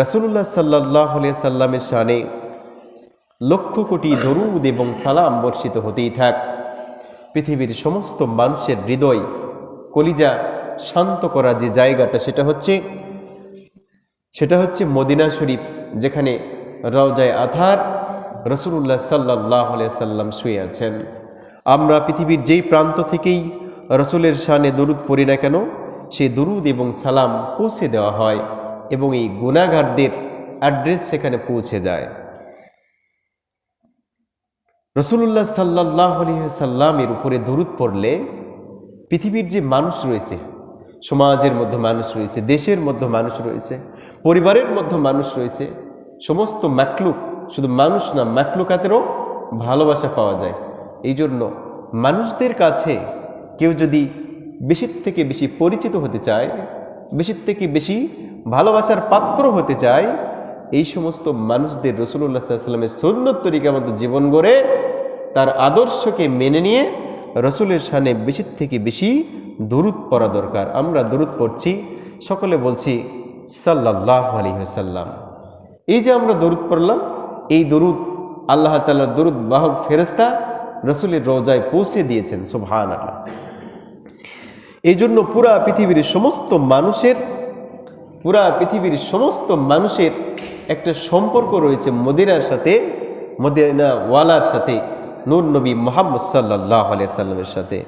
রাসুল্লাহ সাল্লাহ সাল্লামের শানে লক্ষ কোটি দরুদ এবং সালাম বর্ষিত হতেই থাক। পৃথিবীর সমস্ত মানুষের হৃদয় কলিজা শান্ত করা যে জায়গাটা, সেটা হচ্ছে সেটা হচ্ছে মদিনা শরীফ, যেখানে রওজায় আথার রসুল্লাহ সাল্লাহ সাল্লাম শুয়ে আছেন। আমরা পৃথিবীর যেই প্রান্ত থেকেই রসুলের শানে দরুদ পড়ি না কেন, সেই দরুদ এবং সালাম পৌঁছে দেওয়া হয়। এবং এই গুণাগারদের অ্যাড্রেস সেখানে পৌঁছে যায়। রসুল্লাহ সাল্লাহ সাল্লামের উপরে দরুদ পড়লে পৃথিবীর যে মানুষ রয়েছে, সমাজের মধ্যে মানুষ রয়েছে, দেশের মধ্যে মানুষ রয়েছে, পরিবারের মধ্যে মানুষ রয়েছে, সমস্ত ম্যাকলুক শুধু মানুষ না ম্যাকলুকাতেরও ভালোবাসা পাওয়া যায়। এই জন্য মানুষদের কাছে কেউ যদি বেশির থেকে বেশি পরিচিত হতে চায়, বেশির থেকে বেশি ভালোবাসার পাত্র হতে চায় এই সমস্ত মানুষদের রসুল্লাহ সাল্লামের সুন্নত তরিকার মতো জীবন গড়ে তার আদর্শকে মেনে নিয়ে রসুলের সানে বেশির থেকে বেশি দরুদ পড়া দরকার। আমরা দরুদ পড়ছি, সকলে বলছি সাল্লাহ আলী সাল্লাম এই যে আমরা দরুদ পড়লাম, এই দরুদ আল্লাহ তাল্লাহ দরুদ বাহক ফেরস্তা রসুলের রোজায় পৌঁছে দিয়েছেন সুবহান আল্লাহ এই জন্য পুরা পৃথিবীর সমস্ত মানুষের পুরা পৃথিবীর সমস্ত মানুষের একটা সম্পর্ক রয়েছে মদিনার সাথে মদিনা ওয়ালার সাথে, নূর নবী মোহাম্মদ সাল্লাহ আলিয়া সাল্লামের সাথে।